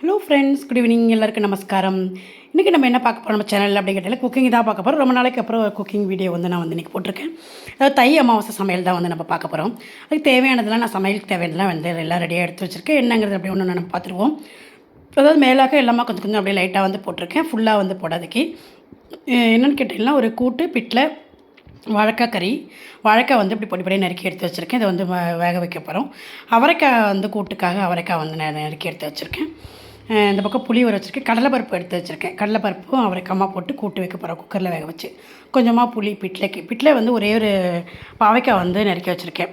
Hello friends good evening எல்லாருக்கும் நமஸ்காரம். இன்றைக்கி நம்ம என்ன பார்க்க போகிறோம் நம்ம சேனல் அப்படிங்கிறதுல குக்கிங் தான் பார்க்க போகிறோம் ரொம்ப நாளைக்கு அப்புறம் குக்கிங் வீடியோ வந்து நான் வந்து இன்றைக்கி போட்டிருக்கேன். அதாவது தை அமாவாசை சமையல் தான் வந்து நம்ம பார்க்க போகிறோம் அதுக்கு தேவையானதெல்லாம் நான் சமையலுக்கு தேவையானதெல்லாம் வந்து எல்லாம் ரெடியாக எடுத்து வச்சுருக்கேன். என்னங்கிறது அப்படி ஒன்று நம்ம பார்த்துருவோம். அதாவது மேலாக எல்லாமே கொஞ்சம் கொஞ்சம் அப்படியே லைட்டாக வந்து போட்டிருக்கேன். ஃபுல்லாக வந்து போடாதுக்கு என்னென்னு கேட்டிங்கன்னா ஒரு கூட்டு பிட்டில் வாழைக்காய் கறி வாழைக்காய் வந்து இப்படி பொடி பொடியாக நறுக்கி எடுத்து வச்சுருக்கேன். இதை வந்து வ- வேக வைக்க போகிறோம் அவரைக்காய் வந்து கூட்டுக்காக அவரைக்காய் வந்து நான் நறுக்கி எடுத்து வச்சுருக்கேன். இந்த பக்கம் புளி வர வச்சுருக்கேன். கடலைப்பருப்பு எடுத்து வச்சுருக்கேன். கடலைப்பருப்பும் அவரைக்காமா போட்டு கூட்டு வைக்க போகிறோம் குக்கரில் வேக வச்சு. கொஞ்சமாக புளி பிட்லைக்கு. பிட்டில் வந்து ஒரே ஒரு பாவைக்காய் வந்து நறுக்கி வச்சுருக்கேன்.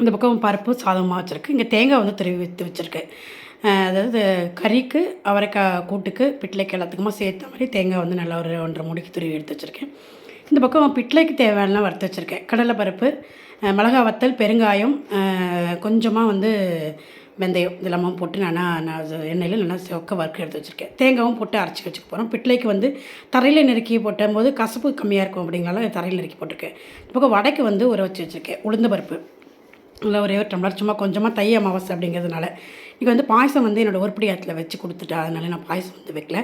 இந்த பக்கம் பருப்பு சாதமாக வச்சுருக்கு. இங்கே தேங்காய் வந்து திருவி விற்று வச்சுருக்கு. அதாவது கறிக்கு அவரைக்காய் கூட்டுக்கு பிட்லைக்கு எல்லாத்துக்குமா சேர்த்த மாதிரி தேங்காய் வந்து நல்லா ஒரு ஒன்றரை மூடிக்கு துருவி எடுத்து வச்சுருக்கேன். இந்த பக்கம் பிட்லைக்கு தேவையானலாம் வறுத்து வச்சுருக்கேன். கடலைப்பருப்பு மிளகா வத்தல் பெருங்காயம் கொஞ்சமாக வந்து வெந்தயம் இதெல்லாமும் போட்டு நான் நான் எண்ணெயில் நல்லா சிவக்க வறுக்க எடுத்து வச்சுருக்கேன். தேங்காவும் போட்டு அரைச்சி வச்சுக்க போகிறோம் பிட்லைக்கு வந்து தரையில் நெருக்கி போட்டும்போது கசப்பு கம்மியாக இருக்கும் அப்படிங்கனால தரையில் நெருக்கி போட்டிருக்கேன். இப்போ வடைக்கு வந்து உர வச்சு வச்சுருக்கேன். உளுந்த பருப்பு. இல்லை ஒரே ஒரு டம்ளர். சும்மா கொஞ்சமாக தை அமாவாசை அப்படிங்கிறதுனால. இன்றைக்கி வந்து பாயசம் வந்து என்னோடய உருப்படி ஆற்றுல வச்சு கொடுத்துட்டா அதனால நான் பாயசம் வந்து வைக்கல.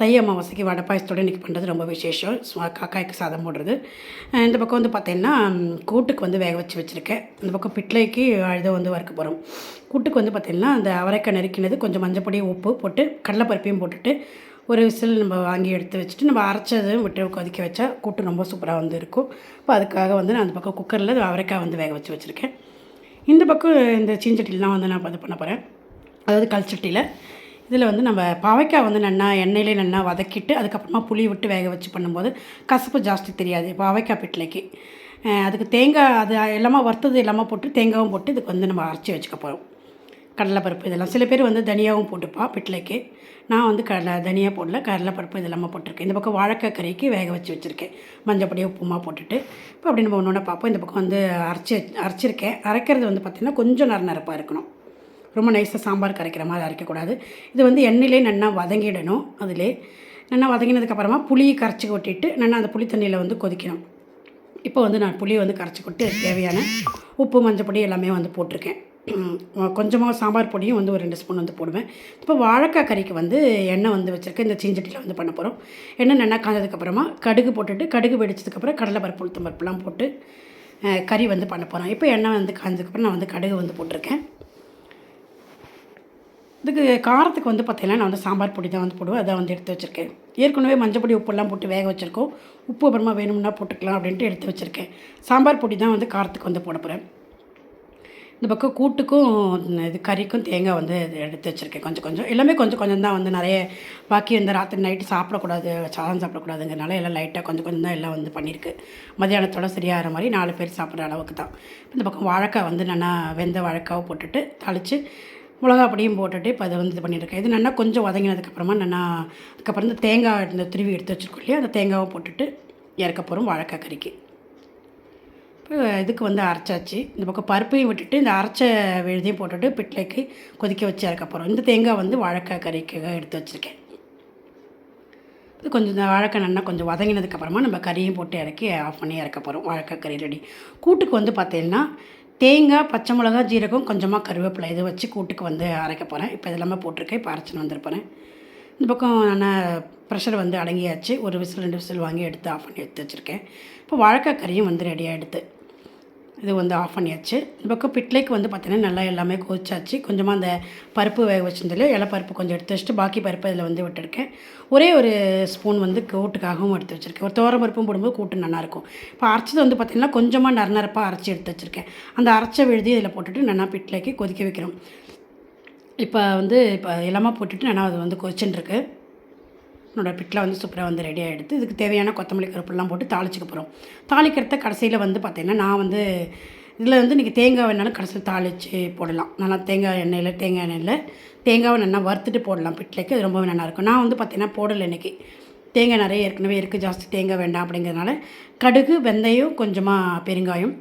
தை அமாவாசைக்கு வடை பாயசத்தோடு இன்றைக்கி பண்ணுறது ரொம்ப விசேஷம். சும்மா காக்காய்க்கு சாதம் போடுறது. இந்த பக்கம் வந்து பார்த்தீங்கன்னா கூட்டுக்கு வந்து வேக வச்சு வச்சுருக்கேன். இந்த பக்கம் பிட்லைக்கு இதை வந்து வறுக்க போகிறோம் கூட்டுக்கு வந்து பார்த்திங்கன்னா அந்த அவரைக்காய் நறுக்கினது கொஞ்சம் மஞ்சப்பொடி உப்பு போட்டு கடலைப்பருப்பையும் போட்டுட்டு ஒரு விசில் நம்ம வாங்கி எடுத்து வச்சுட்டு நம்ம அரைச்சதும் விட்டு கொதிக்க வச்சா கூட்டு ரொம்ப சூப்பராக வந்து இருக்கும். இப்போ அதுக்காக வந்து நான் அந்த பக்கம் குக்கரில் அவரைக்காய் வந்து வேக வச்சு வச்சுருக்கேன். இந்த பக்கம் இந்த சீஞ்சட்டிலாம் வந்து நான் இது பண்ண போகிறேன் அதாவது கல்ச்சட்டியில் இதில் வந்து நம்ம பாவைக்காய் வந்து நல்லா எண்ணெயிலே நல்லா வதக்கிட்டு அதுக்கப்புறமா புளி விட்டு வேக வச்சு பண்ணும்போது கசப்பு ஜாஸ்தி தெரியாது பாவைக்காய் பிட்லைக்கு. அதுக்கு தேங்காய் அது எல்லாமே வறுத்தது எல்லாமே போட்டு தேங்காயும் போட்டு இதுக்கு வந்து நம்ம அரைச்சி வச்சுக்க போகிறோம் கடலைப்பருப்பு இதெல்லாம். சில பேர் வந்து தனியாகவும் போட்டுப்பா பிட்லைக்கு. நான் வந்து கடலை தனியா போடல கடலைப்பருப்பு இதெல்லாமே போட்டிருக்கேன். இந்த பக்கம் வாழைக்காய் கறிக்கு வேக வச்சு வச்சுருக்கேன். மஞ்சப்பொடி உப்புமா போட்டுட்டு. இப்போ அப்படி நம்ம ஒன்று பார்ப்போம். இந்த பக்கம் வந்து அரைச்சி அரைச்சிருக்கேன். அரைக்கிறது வந்து பார்த்திங்கன்னா கொஞ்சம் நர நரப்பாக இருக்கணும். ரொம்ப நைஸாக சாம்பார் கரைக்கிற மாதிரி அரைக்கக்கூடாது. இது வந்து எண்ணெயிலே நல்லா வதங்கிடணும் அதிலே. நல்லா வதங்கினதுக்கப்புறமா புளியை கரைச்சி கொட்டிட்டு நல்லா அந்த புளி தண்ணியில் வந்து கொதிக்கணும். இப்போ வந்து நான் புளியை வந்து கரைச்சி கொட்டு தேவையான உப்பு மஞ்சள் பொடி எல்லாமே வந்து போட்டிருக்கேன். கொஞ்சமாக சாம்பார் பொடியும் வந்து ஒரு ரெண்டு ஸ்பூன் வந்து போடுவேன். இப்போ வாழைக்காய் கறிக்கு வந்து எண்ணெய் வந்து வச்சுருக்கேன். இந்த சீஞ்சட்டியில் வந்து பண்ண போகிறோம் எண்ணெய் நல்லா காய்ஞ்சதுக்கப்புறமா கடுகு போட்டுட்டு கடுகு வெடிச்சதுக்கப்புறம் கடலை பருப்பு உளுத்தம் பருப்புலாம் போட்டு கறி வந்து பண்ண போகிறோம் இப்போ எண்ணெய் வந்து காய்ஞ்சதுக்கப்புறம் நான் வந்து கடுகு வந்து போட்டிருக்கேன். இதுக்கு காரத்துக்கு வந்து பார்த்திங்கன்னா நான் வந்து சாம்பார் பொடி தான் வந்து போடுவேன். அதை வந்து எடுத்து வச்சுருக்கேன். ஏற்கனவே மஞ்சள் பொடி உப்பெல்லாம் போட்டு வேக வச்சுருக்கோம். உப்பு அப்புறமா வேணும்னா போட்டுக்கலாம் அப்படின்ட்டு எடுத்து வச்சுருக்கேன். சாம்பார் பொடி தான் வந்து காரத்துக்கு வந்து போட போகிறேன் இந்த பக்கம் கூட்டுக்கும் இது கறிக்கும் தேங்காய் வந்து எடுத்து வச்சுருக்கேன். கொஞ்சம் கொஞ்சம். எல்லாமே கொஞ்சம் கொஞ்சம் தான் வந்து நிறைய பாக்கி வந்து ராத்திரி நைட்டு சாப்பிடக்கூடாது சாதம் சாப்பிடக்கூடாதுங்கிறனால எல்லாம் லைட்டாக கொஞ்சம் கொஞ்சம் தான் எல்லாம் வந்து பண்ணியிருக்கு. மதியானத்தோட சரியாகிற மாதிரி நாலு பேர் சாப்பிட்ற அளவுக்கு தான். இந்த பக்கம் வாழைக்காய் வந்து நல்லா வெந்த வாழைக்காவை போட்டுட்டு தாளித்து மிளகா பொடியும் போட்டுட்டு இப்போ அதை வந்து இது பண்ணியிருக்கேன். இது நல்லா கொஞ்சம் வதங்கினதுக்கப்புறமா நல்லா அதுக்கப்புறம் இந்த தேங்காய் இந்த துருவி எடுத்து வச்சுருக்கோம் இல்லையா அந்த தேங்காவை போட்டுட்டு இறக்க போகிறோம் வாழைக்காய் கறிக்கு. இதுக்கு வந்து அரைச்சாச்சு. இந்த பக்கம் பருப்பையும் விட்டுட்டு இந்த அரைச்ச விழுதையும் போட்டுட்டு பிட்லைக்கு கொதிக்க வச்சு இறக்க போகிறோம் இந்த தேங்காய் வந்து வாழைக்காய் கறிக்காக எடுத்து வச்சுருக்கேன். இது கொஞ்சம் இந்த வாழைக்காய் நல்லா கொஞ்சம் வதங்கினதுக்கப்புறமா நம்ம கறியும் போட்டு இறக்கி ஆஃப் பண்ணி இறக்க போகிறோம் வாழைக்காய் கறி ரெடி கூட்டுக்கு வந்து பார்த்தீங்கன்னா தேங்காய் பச்சை மிளகா ஜீரகம் கொஞ்சமாக கருவேப்பிலை இதை வச்சு கூட்டுக்கு வந்து அரைக்க போகிறேன் இப்போ இதெல்லாமே போட்டிருக்கேன். இப்போ அரைச்சின்னு வந்திருப்பேன். இந்த பக்கம் நான் ப்ரெஷர் வந்து அடங்கியாச்சு. ஒரு விசில் ரெண்டு விசில் வாங்கி எடுத்து ஆஃப் பண்ணி எடுத்து வச்சுருக்கேன். இப்போ வாழைக்காய் கறியும் வந்து ரெடியாக எடுத்து இது வந்து ஆஃப் பண்ணியாச்சு. இந்த பக்கம் பிட்லைக்கு வந்து பார்த்தீங்கன்னா நல்லா எல்லாமே கொதிச்சாச்சு. கொஞ்சமாக அந்த பருப்பு வேக வச்சுருந்ததில் இலை பருப்பு கொஞ்சம் எடுத்து வச்சுட்டு பாக்கி பருப்பு அதில் வந்து விட்டுருக்கேன். ஒரே ஒரு ஸ்பூன் வந்து கூட்டுக்காகவும் எடுத்து வச்சுருக்கேன். ஒரு தோரம் பருப்பும் போடும்போது கூட்டு நல்லாயிருக்கும் இப்போ அரைச்சது வந்து பார்த்திங்கன்னா கொஞ்சமாக நறுநரப்பாக அரைச்சி எடுத்து வச்சுருக்கேன். அந்த அரைச்ச விழுதி இதில் போட்டுட்டு நல்லா பிட்லைக்கு கொதிக்க வைக்கிறோம் இப்போ வந்து இப்போ எல்லாமே போட்டுட்டு நான் அது வந்து கொதிச்சுன்னு இருக்கு. என்னோடய பிட்டில் வந்து சூப்பராக வந்து ரெடி ஆகிடுது இதுக்கு தேவையான கொத்தமல்லி கருப்பெல்லாம் போட்டு தாளிச்சுக்க போகிறோம் தாளிக்கிறத கடைசியில் வந்து பார்த்தீங்கன்னா நான் வந்து இதில் வந்து நீங்கள் தேங்காய் வேணாலும் கடைசியில் தாளித்து போடலாம். நல்லா தேங்காய் எண்ணெயில் தேங்காய் எண்ணெயில் தேங்காவை நல்லா வறுத்துட்டு போடலாம் பிட்லைக்கு. அது ரொம்பவே நல்லாயிருக்கும் நான் வந்து பார்த்தீங்கன்னா போடலை இன்றைக்கி தேங்காய் நிறைய ஏற்கனவே இருக்குது ஜாஸ்தி தேங்காய் வேண்டாம் அப்படிங்கிறதுனால கடுகு வெந்தயம் கொஞ்சமாக பெருங்காயம்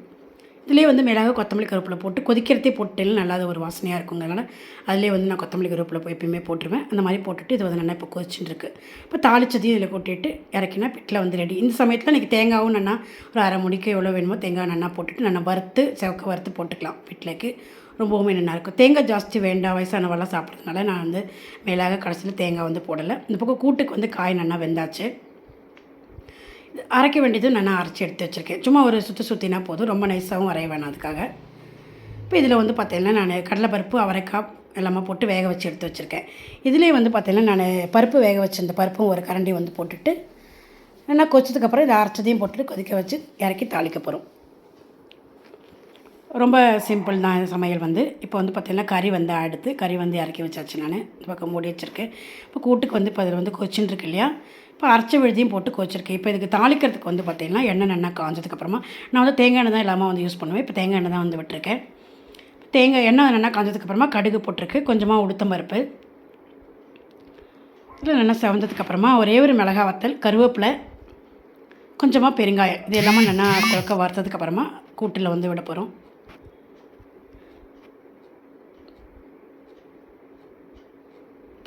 இதுலேயே வந்து மேலாக கொத்தமல்லி கருவேப்பிலை போட்டு கொதிக்கிறதே போட்டுட்டு நல்லா ஒரு வாசனையாக இருக்குங்கிறனால அதிலே வந்து நான் கொத்தமல்லி கருவேப்பிலை போய் எப்பயுமே போட்டுருவேன். அந்த மாதிரி போட்டுட்டு இது வந்து நல்லா இப்போ கொதிச்சுட்டு இருக்கு இப்போ தாளிச்சதையும் இதில் கொட்டிட்டு இறக்கினா பிட்டில் வந்து ரெடி இந்த சமயத்தில் எனக்கு தேங்காவும் நல்லா ஒரு அரை முடிக்கு எவ்வளோ வேணுமோ தேங்காய் நல்லா போட்டுட்டு நல்லா வறுத்து செவக்க வறுத்து போட்டுக்கலாம் பிட்லைக்கு. ரொம்பவுமே நல்லாயிருக்கும் தேங்காய் ஜாஸ்தி வேண்டாம் வயசானவெல்லாம் சாப்பிட்றதுனால நான் வந்து மேலாக கடைசியில் தேங்காய் வந்து போடலை. இந்த பக்கம் கூட்டுக்கு வந்து காய் நல்லா வெந்தாச்சு. அரைக்க வேண்டியதும் நான் அரைச்சி எடுத்து வச்சுருக்கேன். சும்மா ஒரு சுற்றி சுற்றினா போதும். ரொம்ப நைஸாகவும் அரைய வேணாம் அதுக்காக. இப்போ இதில் வந்து பார்த்திங்கன்னா நான் கடலைப்பருப்பு அவரைக்காய் எல்லாமே போட்டு வேக வச்சு எடுத்து வச்சுருக்கேன். இதுலேயே வந்து பார்த்திங்கன்னா நான் பருப்பு வேக வச்சிருந்த பருப்பும் ஒரு கரண்டி வந்து போட்டுட்டு நல்லா கொச்சதுக்கப்புறம் இதை அரைச்சதையும் போட்டுட்டு கொதிக்க வச்சு இறக்கி தாளிக்க போகிறோம் ரொம்ப சிம்பிள் தான் சமையல் வந்து. இப்போ வந்து பார்த்திங்கன்னா கறி வந்து அடுத்து கறி வந்து இறக்கி வச்சாச்சு நான். இந்த பக்கம் மூடி வச்சுருக்கேன். இப்போ கூட்டுக்கு வந்து இப்போ அதில் வந்து கொச்சின்னு இருக்கு இல்லையா? இப்போ அரைச்ச விழுதியும் போட்டு கோச்சிருக்கேன். இப்போ இதுக்கு தாளிக்கிறதுக்கு வந்து பார்த்திங்கன்னா எண்ணெய் நல்லா காஞ்சதுக்கப்புறமா நான் வந்து தேங்காய் எண்ணெய் தான் எல்லாமே வந்து யூஸ் பண்ணுவேன். இப்போ தேங்காய் எண்ணெய் தான் வந்து விட்டுருக்கேன். தேங்காய் எண்ணெய் நல்லா காஞ்சதுக்கப்புறமா கடுகு போட்டிருக்கு. கொஞ்சமாக உளுத்தம் பருப்பு. இதில் நல்லா செவந்ததுக்கப்புறமா ஒரே ஒரு மிளகா வத்தல் கருவேப்பிலை கொஞ்சமாக பெருங்காயம். இது எல்லாமே நல்லா குழக்க வறுத்ததுக்கப்புறமா கூட்டில் வந்து விட போகிறோம்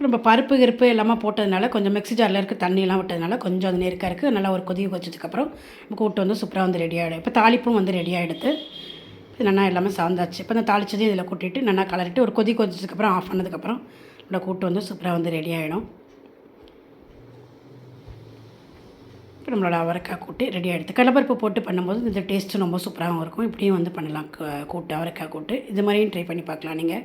நம்ம பருப்பு கிருப்பு எல்லாமே போட்டதுனால கொஞ்சம் மிக்ஸி ஜாரில் இருக்க தண்ணியெல்லாம் விட்டதுனால கொஞ்சம் அது நேருக்காக இருக்குது நல்லா ஒரு கொதி வச்சதுக்கப்புறம் நம்ம கூட்டு வந்து சூப்பராக வந்து ரெடி ஆகிடும் இப்போ தாளிப்பும் வந்து ரெடி ஆகிடுது இது நல்லா எல்லாமே சாந்தாச்சு. இப்போ இந்த தாளிச்சதையும் இதில் கூட்டிட்டு நல்லா கலரிட்டு ஒரு கொதி கொதிச்சதுக்கப்புறம் ஆஃப் பண்ணதுக்கப்புறம் நம்மளோட கூட்டு வந்து சூப்பராக வந்து ரெடி ஆகிடும் இப்போ நம்மளோட அவரைக்காய் கூட்டு ரெடி ஆகிடுது கடலப்பருப்பு போட்டு பண்ணும்போது இந்த டேஸ்ட்டு ரொம்ப சூப்பராகவும் இருக்கும். இப்படியும் வந்து பண்ணலாம். கூட்டு அவரைக்காய் கூட்டு. இது மாதிரியும் ட்ரை பண்ணி பார்க்கலாம் நீங்கள்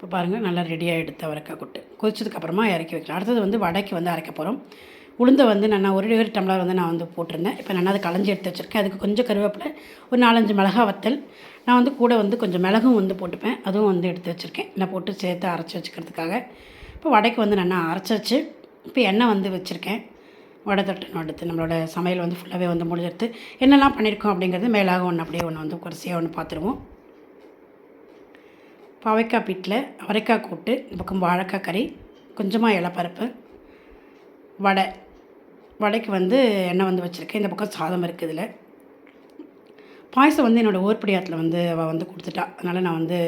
இப்போ பாருங்கள் நல்லா ரெடியாக எடுத்து அவரைக்காய் கொட்டு. கொதிச்சதுக்கப்புறமா இறக்கி வைக்கலாம். அடுத்தது வந்து வடைக்கு வந்து அரைக்க போகிறோம் உளுந்தை வந்து நான் ஒரு ஒரு டம்ளர் வந்து நான் வந்து போட்டிருந்தேன். இப்போ நான் அதை களைஞ்சி எடுத்து வச்சுருக்கேன். அதுக்கு கொஞ்சம் கருவேப்பிலை ஒரு நாலஞ்சு மிளகா வத்தல். நான் வந்து கூட வந்து கொஞ்சம் மிளகும் வந்து போட்டுப்பேன். அதுவும் வந்து எடுத்து வச்சுருக்கேன். நான் போட்டு சேர்த்து அரைச்சி வச்சுக்கிறதுக்காக. இப்போ வடைக்கு வந்து நான் அரைச்சி வச்சு இப்போ எண்ணெய் வந்து வச்சுருக்கேன். வடை தட்டணும் அடுத்து நம்மளோட சமையல் வந்து ஃபுல்லாகவே வந்து முடிஞ்செடுத்து என்னெல்லாம் பண்ணியிருக்கோம் அப்படிங்கிறது மேலாக ஒன்று அப்படியே ஒன்று வந்து குறைசியாக ஒன்று பார்த்துருவோம் பாவைக்காய் பீட்டில் அவரைக்காய் கூட்டு இந்த பக்கம் வாழைக்காய் கறி கொஞ்சமாக இலப்பருப்பு வடை. வடைக்கு வந்து எண்ணெய் வந்து வச்சுருக்கேன். இந்த பக்கம் சாதம் இருக்குது இதில். பாயசம் வந்து என்னோடய ஓர்படியாத்தில் வந்து அவள் வந்து கொடுத்துட்டா. அதனால் நான் வந்து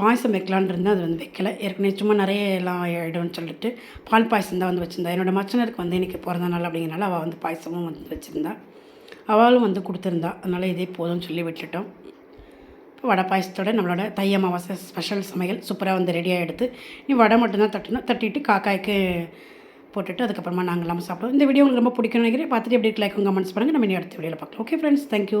பாயசம் வைக்கலான் இருந்தேன் அது வந்து வைக்கல. ஏற்கனவே சும்மா நிறைய எல்லாம் ஆகிடும்னு சொல்லிட்டு பால் பாயசம் தான் வந்து வச்சுருந்தா. என்னோடய மச்சனருக்கு வந்து இன்றைக்கி பிறந்த நாள் அப்படிங்கிறனால அவள் வந்து பாயசமும் வந்து வச்சுருந்தா. அவளும் வந்து கொடுத்துருந்தா. அதனால் இதே போதும்னு சொல்லி விட்டுட்டோம். வடை பாயசத்தோட நம்மளோட தை அமாவாசை ஸ்பெஷல் சமையல் சூப்பராக வந்து ரெடியாக எடுத்து நீ வடை மட்டும்தான் தட்டணும் தட்டிட்டு காக்காய்க்கு போட்டுட்டு அதுக்கப்புறமா நாங்கள் எல்லாமே சாப்பிடுவோம். இந்த வீடியோ உங்களுக்கு ரொம்ப பிடிக்கும் நினைக்கிறேன். பார்த்துட்டு எப்படி லைக் கமெண்ட்ஸ் பண்ணுங்கள் நம்ம இனி அடுத்த வீடியோவில் பார்க்கலாம். Okay friends thank you